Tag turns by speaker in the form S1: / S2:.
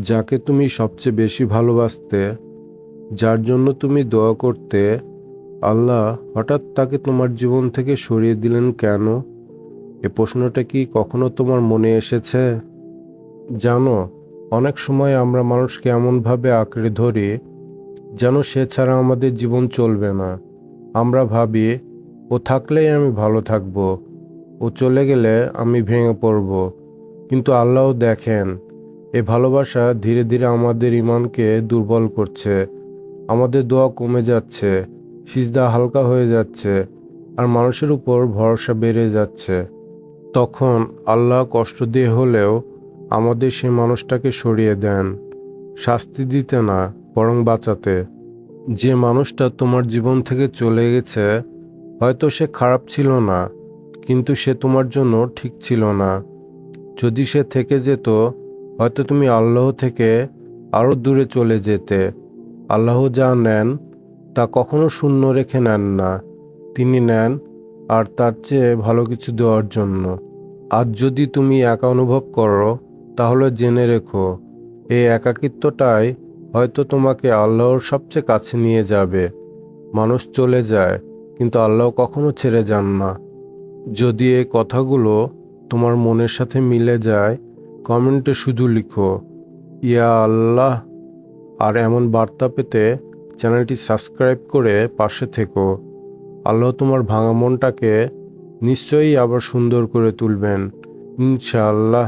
S1: যাকে তুমি সবচেয়ে বেশি ভালোবাসতে, যার জন্য তুমি দোয়া করতে, আল্লাহ হঠাৎ তাকে তোমার জীবন থেকে সরিয়ে দিলেন কেন? এ প্রশ্নটা কি কখনো তোমার মনে এসেছে? জানো, অনেক সময় আমরা মানুষকে এমনভাবে আঁকড়ে ধরি যেন সে ছাড়া আমাদের জীবন চলবে না। আমরা ভাবি, ও থাকলেই আমি ভালো থাকব। ও চলে গেলে আমি ভেঙে পড়ব। কিন্তু আল্লাহ দেখেন এ ভালোবাসা ধীরে ধীরে আমাদের ইমানকে দুর্বল করছে। আমাদের দোয়া কমে যাচ্ছে, সিজদা হালকা হয়ে যাচ্ছে, আর মানুষের উপর ভরসা বেড়ে যাচ্ছে। তখন আল্লাহ কষ্ট দিয়ে হলেও আমাদের সেই মানুষটাকে সরিয়ে দেন। শাস্তি দিতে না, বরং বাঁচাতে। যে মানুষটা তোমার জীবন থেকে চলে গেছে, হয়তো সে খারাপ ছিল না, কিন্তু সে তোমার জন্য ঠিক ছিল না। যদি সে থেকে যেত হয়তো তুমি আল্লাহ থেকে আরও দূরে চলে যেতে। আল্লাহ যা নেন, তা কখনো শূন্য রেখে নেন না। তিনি নেন, আর তার চেয়ে ভালো কিছু দেওয়ার জন্য। আজ যদি তুমি একা অনুভব করো, তাহলে জেনে রেখো এই একাকিত্বটাই হয়তো তোমাকে আল্লাহর সবচেয়ে কাছে নিয়ে যাবে। মানুষ চলে যায়, কিন্তু আল্লাহ কখনো ছেড়ে যান না। যদি এই কথাগুলো তোমার মনের সাথে মিলে যায় কমেন্টে শুধু লিখো, ইয়া আল্লাহ। আর এমন বার্তা পেতে চ্যানেলটি সাবস্ক্রাইব করে পাশে থেকো। আল্লাহ তোমার ভাঙা মনটাকে নিশ্চয়ই আবার সুন্দর করে তুলবেন। ইনশাআল্লাহ।